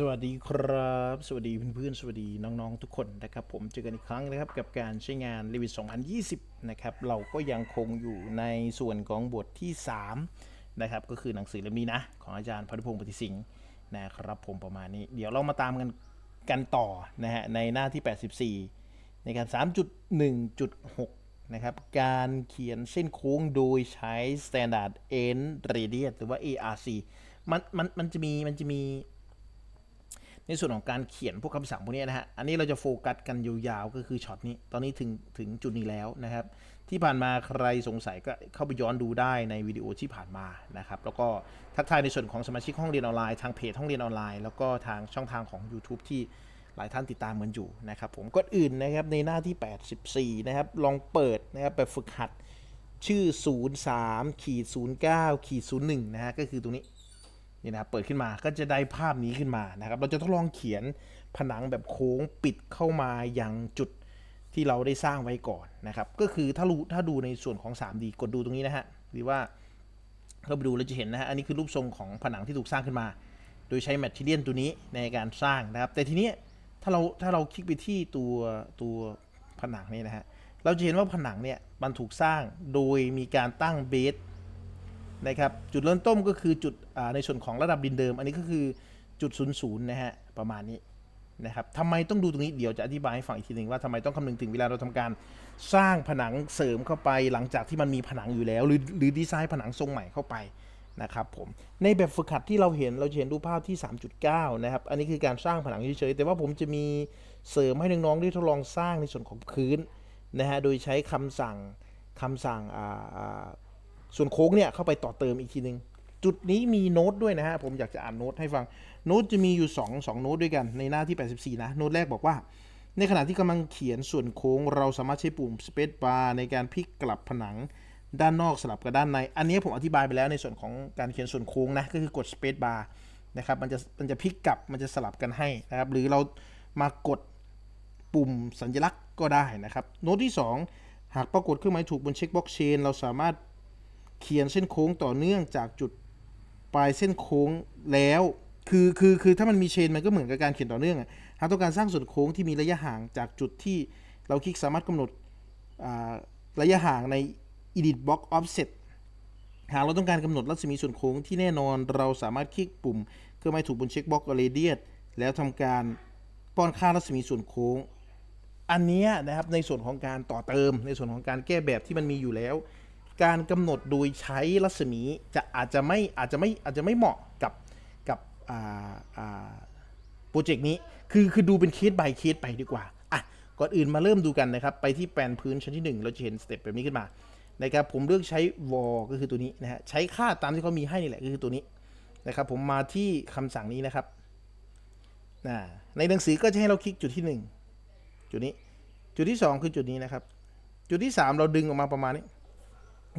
สวัสดีครับ สวัสดีเพื่อนๆ สวัสดีน้องๆ ทุกคนนะครับ ผมเจอกันอีกครั้งนะครับกับการใช้งาน Revit 2020 นะครับ เราก็ยังคงอยู่ในส่วนของบทที่ 3 นะครับ ก็คือหนังสือเล่มนี้นะ ของอาจารย์พนุพงศ์ปฏิสิงห์นะครับผมประมาณนี้ เดี๋ยวเรามาตามกันกันต่อนะฮะในหน้าที่ 84 นะครับ 3.1.6 นะครับ การเขียนเส้นโค้งโดยใช้ Standard End Radius หรือว่า ARC มันมันมันจะมีมันจะมี ในส่วนของการเขียนพวกคำสั่งพวกนี้นะฮะ อันนี้เราจะโฟกัสกันยาวๆก็คือช็อตนี้ ตอนนี้ถึงถึงจุดนี้แล้วนะครับ ที่ผ่านมาใครสงสัยก็เข้าไปย้อนดูได้ในวิดีโอที่ผ่านมานะครับ แล้วก็ทักทายในส่วนของสมาชิกห้องเรียนออนไลน์ทางเพจห้องเรียนออนไลน์แล้วก็ทางช่องทางของ YouTube ที่หลายท่านติดตามกันอยู่นะครับ ผมก่อนอื่นนะครับในหน้าที่ 84 นะครับ ลองเปิดนะครับแบบฝึกหัดชื่อ 03ขีด09ขีด01นะฮะก็คือตรงนี้ นี่นะครับเปิดขึ้นมาก็จะได้ภาพนี้ขึ้นมานะครับ เราจะทดลองเขียนผนังแบบโค้งปิดเข้ามาอย่างจุดที่เราได้สร้างไว้ก่อนนะครับ ก็คือถ้ารู้ถ้าดูในส่วนของ 3D กดดูตรงนี้นะฮะหรือว่าเราไปดูเราจะเห็นนะฮะอันนี้คือรูปทรงของผนังที่ถูกสร้างขึ้นมา โดยใช้แมทเทียนตัวนี้ในการสร้างนะครับ แต่ทีนี้ถ้าเราถ้าเราคลิกไปที่ตัวตัวผนังนี่นะฮะเราจะเห็นว่าผนังเนี่ยมันถูกสร้างโดยมีการตั้งเบส นะครับจุดเริ่มต้นก็คือจุดในส่วนของระดับดินเดิม อันนี้ก็คือจุด0ูนย์ศูนย์นะฮะประมาณนี้นะครับทำไมต้องดูตรงนี้เดี๋ยวจะอธิบายให้ฟังอีกทีหนึ่งว่าทำไมต้องคำนึงถึงเวลาเราทำการสร้างผนังเสริมเข้าไปหลังจากที่มันมีผนังอยู่แล้ว หรือหรือดีไซน์ผนังทรงใหม่เข้าไปนะครับผมในแบบฝึกหัดที่เราเห็นเราจะเห็นรูปภาพที่ 3.9 นะครับ อันนี้คือการสร้างผนังเฉยๆแต่ว่าผมจะมีเสริมให้น้องๆได้ทดลองสร้างในส่วนของพื้นนะฮะโดยใช้คำสั่งคำสั่งอ่า ส่วนโค้งเนี่ยเข้าไปต่อเติมอีกทีหนึ่งจุดนี้มีโน้ตด้วยนะฮะผมอยากจะอ่านโน้ตให้ฟังโน้ตจะมีอยู่ 2 2 โน้ตด้วยกันในหน้าที่ 84 นะโน้ตแรกบอกว่า ในขณะที่กำลังเขียนส่วนโค้งเราสามารถใช้ปุ่ม Space Bar ในการพลิกกลับผนังด้านนอกสลับกับด้านใน อันนี้ผมอธิบายไปแล้วในส่วนของการเขียนส่วนโค้งนะก็คือกด Space Bar นะครับมันจะมันจะพลิกกลับมันจะสลับกันให้นะครับหรือเรามากดปุ่มสัญลักษณ์ก็ได้นะครับ โน้ตที่ 2 หากปรากฏเครื่องหมายถูกบนเช็คบ็อกเชนเราสามารถ เขียนเส้นโค้งต่อเนื่องจากจุดปลายเส้นโค้งแล้ว คือคือคือถ้ามันมีเชนมันก็เหมือนกับการเขียนต่อเนื่องอะหากต้องการสร้างส่วนโค้งที่มีระยะห่างจากจุดที่เราคลิกสามารถกำหนดระยะห่างใน edit box offset หากเราต้องการกำหนดรัศมีส่วนโค้งที่แน่นอนเราสามารถคลิกปุ่มเครื่องหมายถูกบนเช็คบ็อกเรเดียแล้วทำการป้อนค่ารัศมีส่วนโค้ง อันนี้นะครับในส่วนของการต่อเติมในส่วนของการแก้แบบที่มันมีอยู่แล้ว การกำหนดโดยใช้รัศมีจะอาจจะไม่อาจจะไม่อาจจะไม่เหมาะกับกับโปรเจกต์นี้ คือคือดูเป็นเคส by เคสไปดีกว่าอะก่อนอื่นมาเริ่มดูกันนะครับ ไปที่แปลนพื้นชั้นที่ 1 เราจะเห็นสเต็ปแบบนี้ขึ้นมานะครับผมเลือกใช้ wall ก็คือตัวนี้นะฮะใช้ค่าตามที่เขามีให้นี่แหละก็คือตัวนี้นะครับผมมาที่คำสั่งนี้นะครับนะในหนังสือก็จะให้เราคลิกจุดที่หนึ่งจุดนี้ จุดที่ 2 คือจุดนี้นะครับ จุดที่ 3 เราดึงออกมาประมาณนี้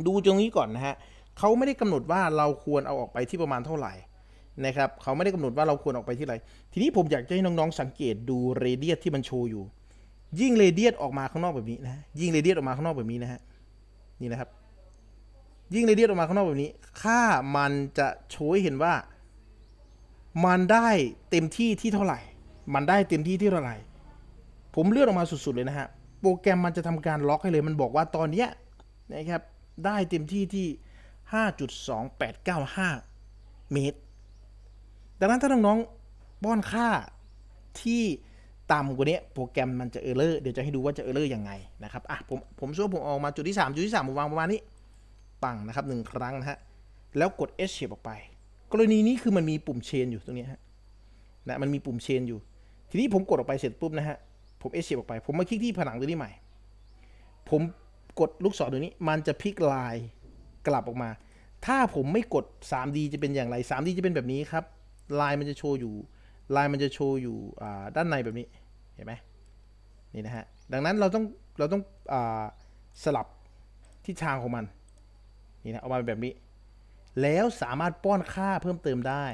ดูตรงนี้ก่อนนะฮะเขาไม่ได้กำหนดว่าเราควรเอาออกไปที่ประมาณเท่าไหร่นะครับเขาไม่ได้กำหนดว่าเราควรออกไปที่ไหนทีนี้ผมอยากจะให้น้องๆสังเกตดูเรเดียสที่มันโชว์อยู่ ยิ่งเรเดียสออกมาข้างนอกแบบนี้นะฮะยิ่งเรเดียสออกมาข้างนอกแบบนี้นะฮะ นี่นะครับ ยิ่งเรเดียสออกมาข้างนอกแบบนี้ ค่ามันจะโชว์ให้เห็นว่า มันได้เต็มที่ที่เท่าไหร่ มันได้เต็มที่ที่เท่าไหร่ ผมเลือนออกมาสุดๆเลยนะฮะ โปรแกรมมันจะทำการล็อกให้เลย มันบอกว่าตอนเนี้ยนะครับ ได้เต็มที่ที่ 5.2895 เมตร ดังนั้นถ้าน้องๆป้อนค่าที่ต่ำกว่านี้โปรแกรมมันจะเออร์เลอร์เดี๋ยวจะให้ดูว่าจะเออร์เลอร์ยังไงนะครับอะผมผมช่วยผมออกมาจุดที่ 3 จุดที่ 3 ผมวางประมาณนี้ ปังนะครับหนึ่งครั้งนะฮะ แล้วกด Escape ออกไป กรณีนี้คือมันมีปุ่มเชนอยู่ตรงนี้ฮะนะมันมีปุ่มเชนอยู่ ทีนี้ผมกดออกไปเสร็จปุ๊บนะฮะ ผมเอชเออกไป ผมมาคลิกที่ผนังตัวนี้ใหม่ ผม กดลูกศรตัวนี้ มันจะพลิกลายกลับออกมา ถ้าผมไม่กด 3D จะเป็นอย่างไร 3D จะเป็นแบบนี้ครับ ลายมันจะโชว์อยู่ ลายมันจะโชว์อยู่ด้านในแบบนี้ เห็นไหมนี่นะฮะ ดังนั้นเราต้อง เราต้องอสลับทิศทางของมัน นี่นะเอามาเป็นแบบนี้ แล้วสามารถป้อนค่าเพิ่มเติมได้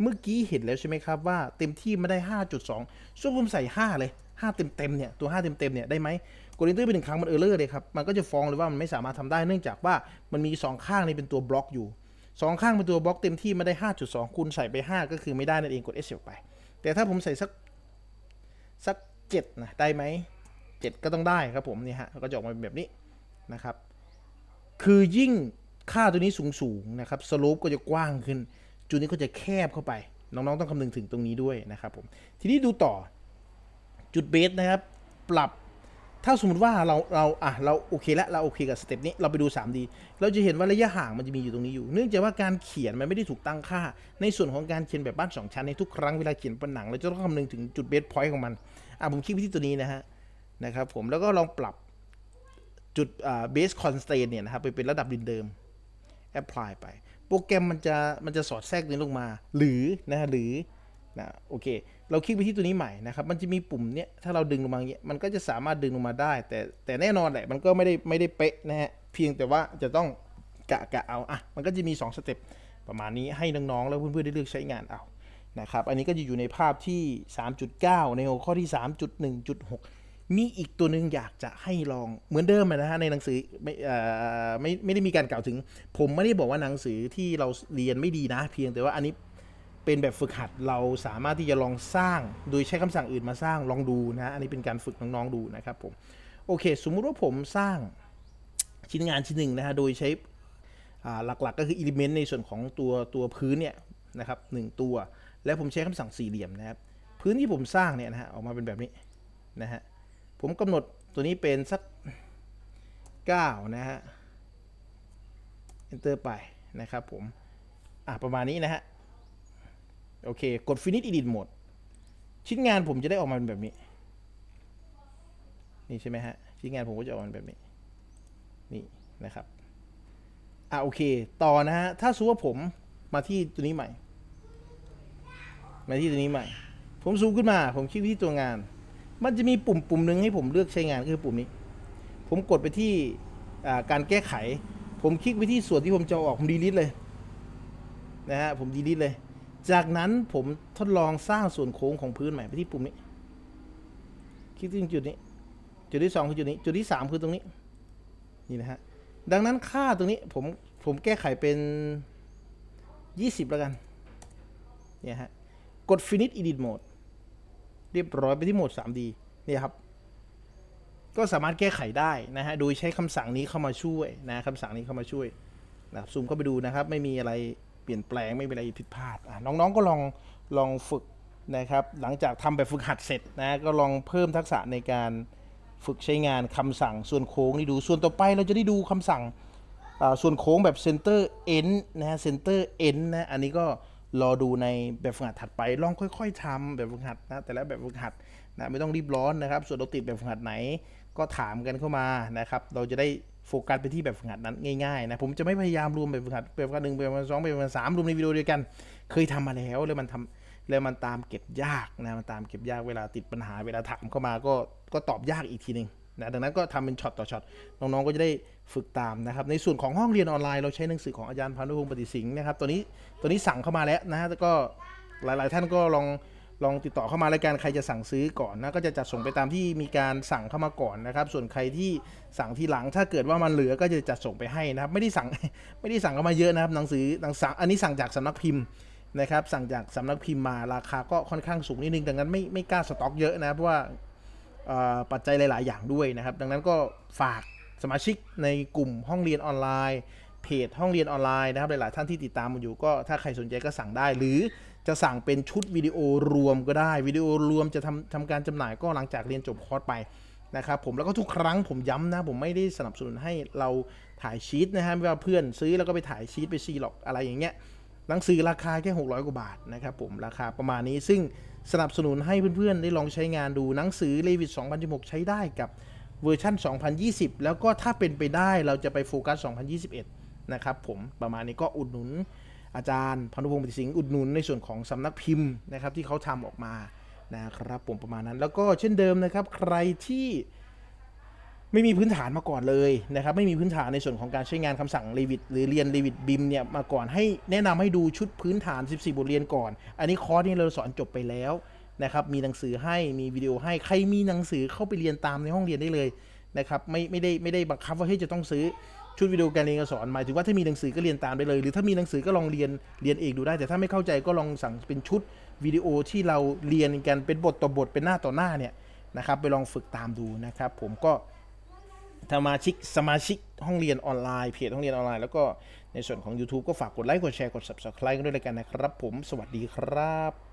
เมื่อกี้เห็นแล้วใช่ไหมครับว่าเต็มที่มาได้ 5.2ส่วนผมใส่ 5 เลย 5 เต็มเต็มๆเนี่ยตัว 5 เต็มเต็มๆเนี่ยได้ไหมกด enter ไปหนึ่งครั้งมันเออร์เลอร์เลยครับมันก็จะฟ้องเลยว่ามันไม่สามารถทำได้เนื่องจากว่ามันมี 2 ข้างนี่เป็นตัวบล็อกอยู่ 2 ข้างเป็นตัวบล็อกเต็มที่มาได้ 5.2 คูณใส่ไป 5 ก็คือไม่ได้นั่นเองกด S ออกไป แต่ถ้าผมใส่สักสักเจ็ดนะได้ไหมเจ็ดก็ต้องได้ครับผมนี่ฮะก็จะออกมาเป็นแบบนี้นะครับคือยิ่งค่าตัวนี้สูงสูงๆนะครับสโลปก็จะกว้างขึ้น จุดนี้ก็จะแคบเข้าไป น้องๆ ต้องคำนึงถึงตรงนี้ด้วยนะครับผม ทีนี้ดูต่อ จุดเบสนะครับ ปรับ ถ้าสมมติว่าเราเราอะเราโอเคแล้วเราโอเคกับสเต็ปนี้เราไปดู 3D เราจะเห็นว่าระยะห่างมันจะมีอยู่ตรงนี้อยู่ เนื่องจากว่าการเขียนมันไม่ได้ถูกตั้งค่า ในส่วนของการเขียนแบบบ้านสองชั้นในทุกครั้งเวลาเขียนบนหนังเราจะต้องคำนึงถึงจุดเบสพอยต์ของมันอะผมคลิกไปที่ตัวนี้นะฮะนะครับผมแล้วก็ลองปรับจุดอ่าเบสคอนสแตนเนี่ยนะครับไปเป็นระดับดินเดิมแอพพลายไป โปรแกรมมันจะมันจะสอดแทรกนี้ลงมา หรือนะฮะหรือ นะโอเค เราคลิกไปที่ตัวนี้ใหม่นะครับ มันจะมีปุ่มเนี้ยถ้าเราดึงลงมาเงี้ยมันก็จะสามารถดึงลงมาได้ แต่แต่แน่นอนแหละมันก็ไม่ได้ไม่ได้เป๊ะนะฮะเพียงแต่ว่าจะต้องกะกะเอาอะมันก็จะมี2สเต็ปประมาณนี้ให้น้องๆแล้วเพื่อนๆได้เลือกใช้งานเอานะครับอันนี้ก็จะอยู่ในภาพที่ 3.9 ในหัวข้อที่ 3.1.6 มีอีกตัวหนึ่งอยากจะให้ลองเหมือนเดิมนะฮะในหนังสือไม่เอ่อไม่ไม่ได้มีการกล่าวถึง ผมไม่ได้บอกว่าหนังสือที่เราเรียนไม่ดีนะ เพียงแต่ว่าอันนี้ เป็นแบบฝึกหัดเราสามารถที่จะลองสร้าง โดยใช้คำสั่งอื่นมาสร้างลองดูนะ อันนี้เป็นการฝึกน้องๆดูนะครับผมโอเค สมมุติว่าผมสร้างชิ้นงานชิ้นหนึ่งนะฮะโดยใช้หลักๆก็คืออิเลเมนต์ในส่วนของตัวตัวพื้นเนี่ยนะครับหนึ่งตัว แล้วผมใช้คำสั่งสี่เหลี่ยมนะครับ พื้นที่ผมสร้างเนี่ยนะฮะออกมาเป็นแบบนี้นะฮะผมกำหนดตัวนี้เป็นสัก 9 นะฮะ enter ไปนะครับผม อะ ประมาณนี้นะฮะ โอเค กด finish edit mode ชิ้นงานผมจะได้ออกมาเป็นแบบนี้ นี่ใช่ไหมฮะ ชิ้นงานผมก็จะออกมาเป็นแบบนี้ นี่นะครับ อะโอเค ต่อนะฮะ ถ้าสมมติว่าผมมาที่ตัวนี้ใหม่ มาที่ตัวนี้ใหม่ ผมซูมขึ้นมา ผมคลิกที่ตัวงาน มันจะมีปุ่มปุ่มหนึ่งให้ผมเลือกใช้งานคือปุ่มนี้ ผมกดไปที่อ่าการแก้ไข ผมคลิกไปที่ส่วนที่ผมจะเอาออก ผมดีลิทเลย นะฮะ ผมดีลิทเลย จากนั้นผมทดลองสร้างส่วนโค้งของพื้นใหม่ไปที่ปุ่มนี้ คลิกที่จุดนี้ จุดที่สองคือจุดนี้ จุดที่สามคือตรงนี้ นี่นะฮะ ดังนั้นค่าตรงนี้ผมผมแก้ไขเป็นยี่สิบแล้วกัน เนี่ยฮะ กด finish edit mode เรียบร้อยไปที่โหมด 3D เนี่ยครับ ก็สามารถแก้ไขได้นะฮะ โดยใช้คำสั่งนี้เข้ามาช่วยนะคำสั่งนี้เข้ามาช่วยนะครับซูมเข้าไปดูนะครับ ไม่มีอะไร เปลี่ยนแปลงไม่มีอะไรผิดพลาดน้องๆก็ลองลองฝึกนะครับ หลังจากทำแบบฝึกหัดเสร็จนะก็ลองเพิ่มทักษะในการฝึกใช้งานคำสั่งส่วนโค้งนี่ดูส่วนต่อไปเราจะได้ดูคำสั่งส่วนโค้งแบบ center end นะฮะ center end นะอันนี้ก็รอดูในแบบฝึกหัดถัดไปลองค่อย ๆทำแบบฝึกหัดนะแต่ละแบบฝึกหัดนะไม่ต้องรีบร้อนนะครับ ส่วนเราติดแบบฝึกหัดไหนก็ถามกันเข้ามานะครับ เราจะได้ โฟกัสไปที่แบบฝึกหัดนั้นง่ายๆนะผมจะไม่พยายามรวมแบบฝึกหัดแบบฝึกหัดหนึ่งแบบฝึกหัดสองแบบฝึกหัดสามรวมในวิดีโอเดียวกัน เคยทำมาแล้วแล้วมันทำแล้วมันตามเก็บยากนะมันตามเก็บยากเวลาติดปัญหาเวลาถามเข้ามาก็ก็ตอบยากอีกทีหนึ่งนะดังนั้นก็ทำเป็นช็อตต่อช็อตน้องๆก็จะได้ฝึกตามนะครับ ในส่วนของห้องเรียนออนไลน์เราใช้หนังสือของอาจารย์พานุพงศ์ปฏิสิงห์นะครับตัวนี้ตัวนี้สั่งเข้ามาแล้วนะฮะแล้วก็หลายๆท่านก็ลอง ลองติดต่อเข้ามารายการใครจะสั่งซื้อก่อนนะก็จะจัดส่งไปตามที่มีการสั่งเข้ามาก่อนนะครับ ส่วนใครที่สั่งทีหลังถ้าเกิดว่ามันเหลือก็จะจัดส่งไปให้นะครับ ไม่ได้สั่งไม่ได้สั่งเข้ามาเยอะนะครับหนังสือหนังสังอันนี้สั่งจากสำนักพิมพ์นะครับ สั่งจากสำนักพิมพ์มาราคาก็ค่อนข้างสูงนิดนึงดังนั้นไม่ไม่กล้าสต็อกเยอะนะเพราะว่าปัจจัยหลาย ๆ อย่างด้วยนะครับ ดังนั้นก็ฝากสมาชิกในกลุ่มห้องเรียนออนไลน์เพจห้องเรียนออนไลน์นะครับหลาย ๆ ท่านที่ติดตามมาอยู่ก็ถ้าใครสนใจก็สั่งได้หรือ จะสั่งเป็นชุดวิดีโอรวมก็ได้วิดีโอรวมจะทำทำการจำหน่ายก็หลังจากเรียนจบคอร์สไปนะครับผมแล้วก็ทุกครั้งผมย้ำนะ ผมไม่ได้สนับสนุนให้เราถ่ายชีตนะฮะไม่ว่าเพื่อนซื้อแล้วก็ไปถ่ายชีตไปซีหรอกอะไรอย่างเงี้ยหนังสือราคาแค่ 600 กว่าบาทนะครับผมราคาประมาณนี้ซึ่งสนับสนุนให้เพื่อนๆ ได้ลองใช้งานดูหนังสือเลวิ t 2016 ใช้ได้กับเวอร์ชัน2020 แล้วก็ถ้าเป็นไปได้เราจะไปโฟกัส 2021 นะครับผมประมาณนี้ก็อุดหนุน อาจารย์พานุพงศ์ปฏิสิงห์อุดหนุนในส่วนของสำนักพิมพ์นะครับที่เขาทำออกมานะครับผมประมาณนั้น แล้วก็เช่นเดิมนะครับ ใครที่ไม่มีพื้นฐานมาก่อนเลยนะครับไม่มีพื้นฐานในส่วนของการใช้งานคำสั่ง Revit หรือเรียน Revit BIM เนี่ยมาก่อนให้แนะนำให้ดูชุดพื้นฐาน 14 บทเรียนก่อน อันนี้คอร์สนี้เราสอนจบไปแล้วนะครับมีหนังสือให้มีวิดีโอให้ใครมีหนังสือเข้าไปเรียนตามในห้องเรียนได้เลยนะครับไม่ไม่ได้ไม่ได้บังคับว่าเฮ้ยจะต้องซื้อ ชุดวิดีโอการเรียนการสอนหมายถึงว่าถ้ามีหนังสือก็เรียนตามได้เลย หรือถ้ามีหนังสือก็ลองเรียนเรียนเองดูได้ แต่ถ้าไม่เข้าใจก็ลองสั่งเป็นชุดวิดีโอที่เราเรียนกันเป็นบทต่อบทเป็นหน้าต่อหน้าเนี่ยนะครับไปลองฝึกตามดูนะครับ ผมก็สมาชิกสมาชิกห้องเรียนออนไลน์เพจห้องเรียนออนไลน์ แล้วก็ในส่วนของ YouTube ก็ฝากกดไลค์กดแชร์กด Subscribe กันด้วยกันนะครับ ผมสวัสดีครับ